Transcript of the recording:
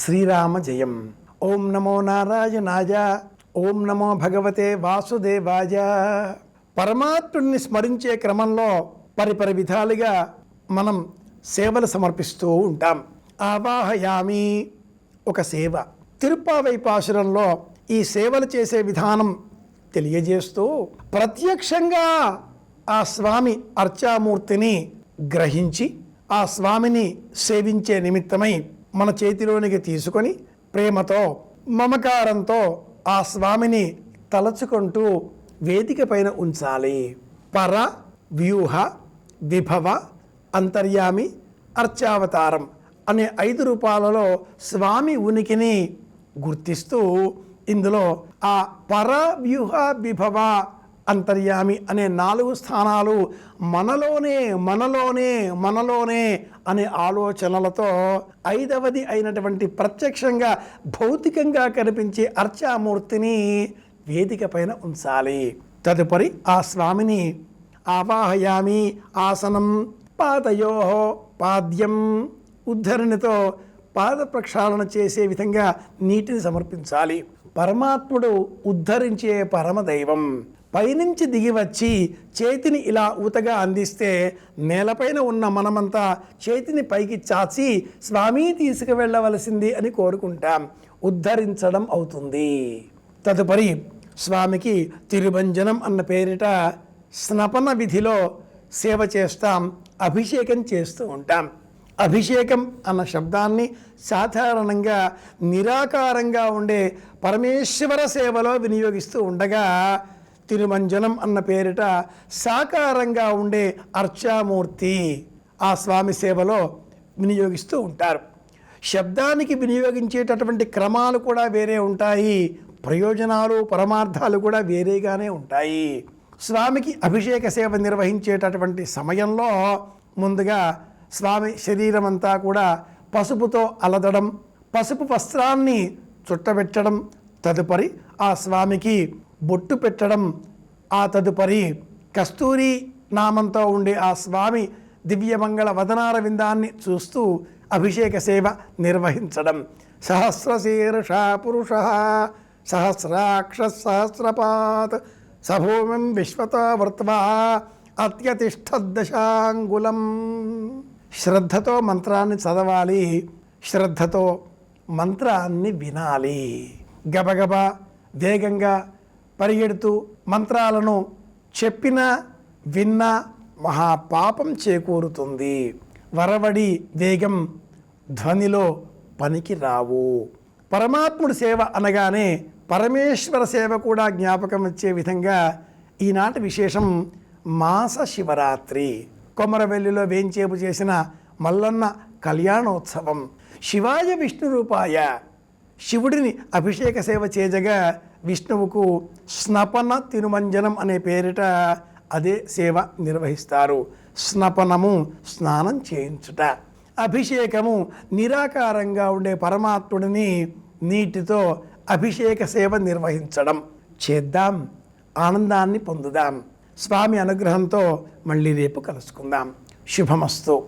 శ్రీరామ జయం. ఓం నమో నారాయణాయ. ఓం నమో భగవతే వాసుదేవాయ. పరమాత్ముడిని స్మరించే క్రమంలో పరిపరి విధాలుగా మనం సేవలు సమర్పిస్తూ ఉంటాం. ఆవాహయామి ఒక సేవ. తిరుపావైపాశురంలో ఈ సేవలు చేసే విధానం తెలియజేస్తూ ప్రత్యక్షంగా ఆ స్వామి అర్చామూర్తిని గ్రహించి ఆ స్వామిని సేవించే నిమిత్తమై మన చేతిలోనికి తీసుకొని ప్రేమతో మమకారంతో ఆ స్వామిని తలచుకుంటూ వేదిక పైన ఉంచాలి. పర వ్యూహ విభవ అంతర్యామి అర్చావతారం అనే ఐదు రూపాలలో స్వామి ఉనికిని గుర్తిస్తూ ఇందులో ఆ పర వ్యూహ విభవ అంతర్యామి అనే నాలుగు స్థానాలు మనలోనే మనలోనే మనలోనే అనే ఆలోచనలతో ఐదవది అయినటువంటి ప్రత్యక్షంగా భౌతికంగా కనిపించే అర్చామూర్తిని వేదిక పైన ఉంచాలి. తదుపరి ఆ స్వామిని ఆవాహయామి ఆసనం పాదయో పాద్యం ఉద్ధరణితో పాద ప్రక్షాళన చేసే విధంగా నీటిని సమర్పించాలి. పరమాత్ముడు ఉద్ధరించే పరమదైవం. పైనుంచి దిగి వచ్చి చేతిని ఇలా ఊతగా అందిస్తే నేలపైన ఉన్న మనమంతా చేతిని పైకి చాచి స్వామి తీసుకువెళ్ళవలసింది అని కోరుకుంటాం. ఉద్ధరించడం అవుతుంది. తదుపరి స్వామికి తిరుభంజనం అన్న పేరిట స్నపన విధిలో సేవ చేస్తాం అభిషేకం చేస్తూ ఉంటాం. అభిషేకం అన్న శబ్దాన్ని సాధారణంగా నిరాకారంగా ఉండే పరమేశ్వర సేవలో వినియోగిస్తూ ఉండగా తిరుమంజనం అన్న పేరిట సాకారంగా ఉండే అర్చామూర్తి ఆ స్వామి సేవలో వినియోగిస్తూ ఉంటారు. శబ్దానికి వినియోగించేటటువంటి క్రమాలు కూడా వేరే ఉంటాయి. ప్రయోజనాలు పరమార్థాలు కూడా వేరేగానే ఉంటాయి. స్వామికి అభిషేక సేవ నిర్వహించేటటువంటి సమయంలో ముందుగా స్వామి శరీరం అంతా కూడా పసుపుతో అలదడం పసుపు వస్త్రాన్ని చుట్టబెట్టడం తదుపరి ఆ స్వామికి బొట్టు పెట్టడం ఆ తదుపరి కస్తూరి నామంతో ఉండే ఆ స్వామి దివ్యమంగళ వదనార విందాన్ని చూస్తూ అభిషేక సేవ నిర్వహించడం. సహస్రశీర్ష పురుష సహస్రాక్ష సహస్రపాత్ సభూమిం విశ్వత వృత్వా అత్యతిష్టదశాంగులం శ్రద్ధతో మంత్రాన్ని చదవాలి శ్రద్ధతో మంత్రాన్ని వినాలి. గబగబ వేగంగా పరిగెడుతూ మంత్రాలను చెప్పిన విన్న మహాపాపం చేకూరుతుంది. వరవడి వేగం ధ్వనిలో పనికి రావు. పరమాత్ముడి సేవ అనగానే పరమేశ్వర సేవ కూడా జ్ఞాపకం వచ్చే విధంగా ఈనాటి విశేషం మాస శివరాత్రి. కొమరవెల్లిలో వేంచేపు చేసిన మల్లన్న కళ్యాణోత్సవం. శివాయ విష్ణు రూపాయ శివుడిని అభిషేక సేవ చేజగా విష్ణువుకు స్నపన తిరుమంజనం అనే పేరిట అదే సేవ నిర్వహిస్తారు. స్నపనము స్నానం చేయించుట. అభిషేకము నిరాకారంగా ఉండే పరమాత్ముడిని నీటితో అభిషేక సేవ నిర్వహించడం. చేద్దాం ఆనందాన్ని పొందుదాం. స్వామి అనుగ్రహంతో మళ్ళీ రేపు కలుసుకుందాం. శుభమస్తు.